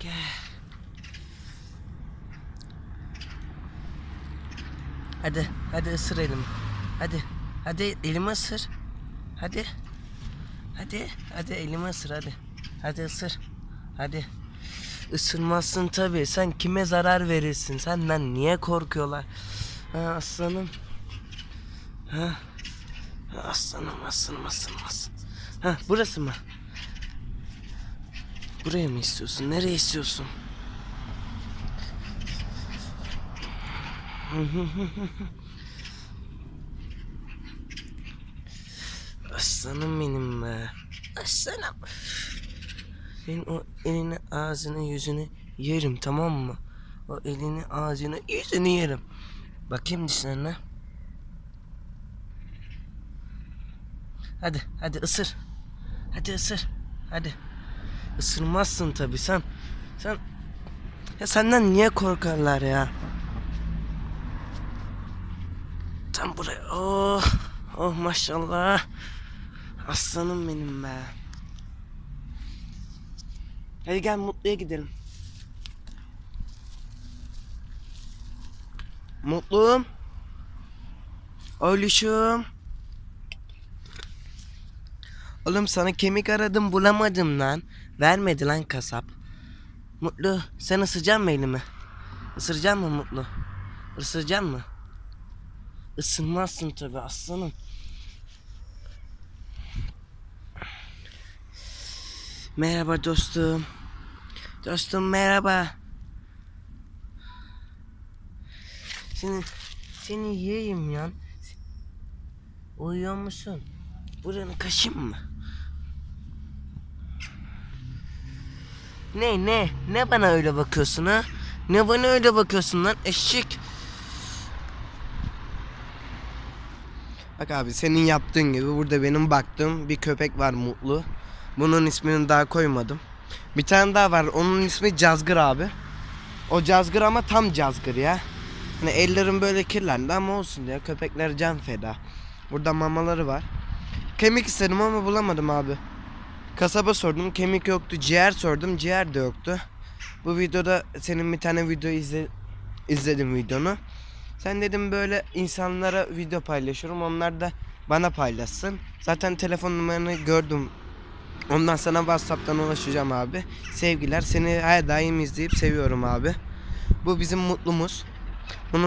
Gel. Hadi, hadi ısır elimi. Hadi, hadi elimi ısır. Hadi. Hadi, hadi elimi ısır hadi. Hadi ısır. Hadi. Isırmazsın tabii. Sen kime zarar verirsin? Senden niye korkuyorlar? Ha aslanım. Ha aslanım, aslanım, aslanım, aslanım. Ha burası mı? Buraya mı istiyorsun? Nereye istiyorsun? Aslanım benim be. Aslanım. Senin o elini, ağzını, yüzünü yerim tamam mı? O elini, ağzını, yüzünü yerim. Bakayım dişlerine. Hadi, hadi ısır. Hadi ısır. Hadi. Isırmazsın tabii sen. Sen ya senden niye korkarlar ya? Tam buraya. Oh. Oh maşallah. Aslanım benim be. Hadi gel Mutlu'ya gidelim. Mutlu'm. Oğluşum. Oğlum sana kemik aradım bulamadım lan. Vermedi lan kasap. Mutlu sen ısıracaksın mı elimi? Isıracaksın mı Mutlu? Isıracaksın mı? Isınmazsın tabi aslanım. Merhaba dostum. Dostum merhaba. Seni seni yiyeyim ya. Uyuyor musun? Buranı kaşım mı? Ne ne? Ne bana öyle bakıyorsun ha? Ne bana öyle bakıyorsun lan eşek? Bak abi senin yaptığın gibi burada benim baktığım bir köpek var Mutlu. Bunun ismini daha koymadım. Bir tane daha var onun ismi Cazgır abi. O Cazgır ama tam Cazgır ya. Hani ellerim böyle kirlendi ama olsun ya köpekler can feda. Burada mamaları var. Kemik istedim ama bulamadım abi. Kasaba sordum kemik yoktu. Ciğer sordum ciğer de yoktu. Bu videoda senin bir tane video izle, izledim videonu. Sen dedim böyle insanlara video paylaşıyorum. Onlar da bana paylaşsın. Zaten telefon numaranı gördüm. Ondan sana WhatsApp'tan ulaşacağım abi. Sevgiler. Seni her daim izleyip seviyorum abi. Bu bizim mutlumuz.